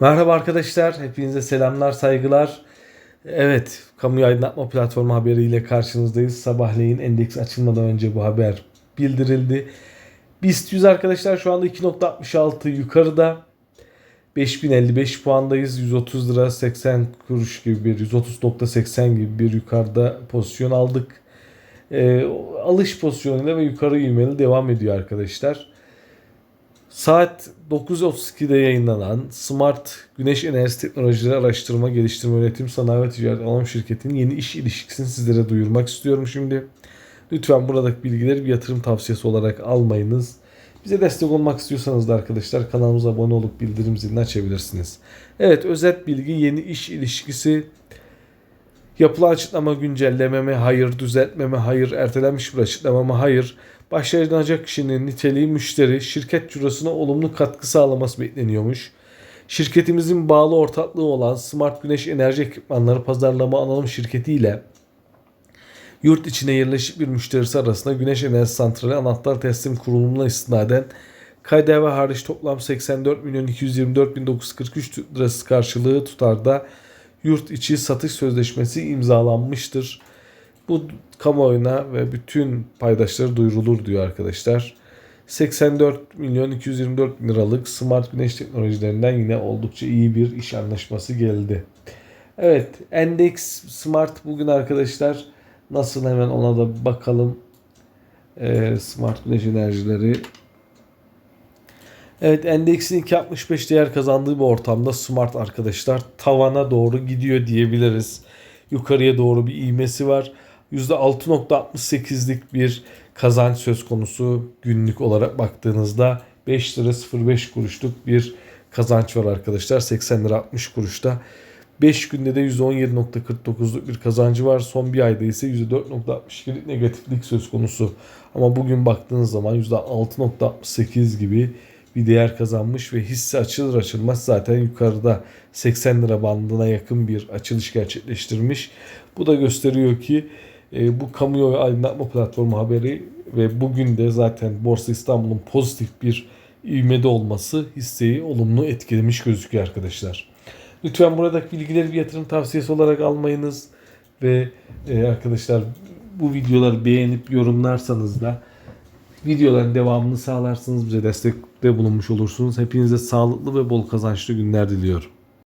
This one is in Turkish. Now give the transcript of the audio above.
Merhaba arkadaşlar, hepinize selamlar, saygılar. Evet, kamuyu aydınlatma platformu haberiyle karşınızdayız. Sabahleyin endeks açılmadan önce bu haber bildirildi. BIST 100 arkadaşlar şu anda 2.66 yukarıda. 5055 puandayız. 130 lira 80 kuruş gibi bir 130.80 gibi bir yukarıda pozisyon aldık. Ee, alış pozisyonuyla ve yukarı yürümeli devam ediyor arkadaşlar. Saat 9.32'de yayınlanan Smart Güneş Enerjisi Teknolojileri Araştırma, Geliştirme, Üretim, Sanayi ve Ticaret Anonim Şirketi'nin yeni iş ilişkisini sizlere duyurmak istiyorum şimdi. Lütfen buradaki bilgileri bir yatırım tavsiyesi olarak almayınız. Bize destek olmak istiyorsanız da arkadaşlar kanalımıza abone olup bildirim zilini açabilirsiniz. Evet özet bilgi yeni iş ilişkisi Yapılan açıklama güncelleme mi? Hayır. Düzeltme mi? Hayır. Ertelenmiş bir açıklama mı? Hayır. Başlayacak kişinin niteliği müşteri, şirket cirosuna olumlu katkı sağlaması bekleniyormuş. Şirketimizin bağlı ortaklığı olan Smart Güneş Enerji Ekipmanları Pazarlama Anonim Şirketi ile yurt içine yerleşik bir müşterisi arasında güneş enerji santrali anahtar teslim kurulumuna istinaden KDV hariç toplam 84 milyon 224 bin 943 lirası karşılığı tutarda yurt içi satış sözleşmesi imzalanmıştır. Bu kamuoyuna ve bütün paydaşlara duyurulur diyor arkadaşlar. 84 milyon 224 bin liralık smart güneş teknolojilerinden yine oldukça iyi bir iş anlaşması geldi. Evet endeks smart bugün arkadaşlar nasıl hemen ona da bakalım. Ee, smart güneş enerjileri Evet endeksin 2.65 değer kazandığı bir ortamda Smart arkadaşlar tavana doğru gidiyor diyebiliriz. Yukarıya doğru bir iğmesi var. %6.68'lik bir kazanç söz konusu günlük olarak baktığınızda 5 lira 05 kuruşluk bir kazanç var arkadaşlar. 80 lira 60 kuruşta. 5 günde de %17.49'luk bir kazancı var. Son bir ayda ise %4.62'lik negatiflik söz konusu. Ama bugün baktığınız zaman %6.68 gibi bir değer kazanmış ve hisse açılır açılmaz zaten yukarıda 80 lira bandına yakın bir açılış gerçekleştirmiş. Bu da gösteriyor ki e, bu kamuoyu aydınlatma platformu haberi ve bugün de zaten Borsa İstanbul'un pozitif bir ivmede olması hisseyi olumlu etkilemiş gözüküyor arkadaşlar. Lütfen buradaki bilgileri bir yatırım tavsiyesi olarak almayınız ve e, arkadaşlar bu videoları beğenip yorumlarsanız da videoların devamını sağlarsınız bize destekte bulunmuş olursunuz. Hepinize sağlıklı ve bol kazançlı günler diliyorum.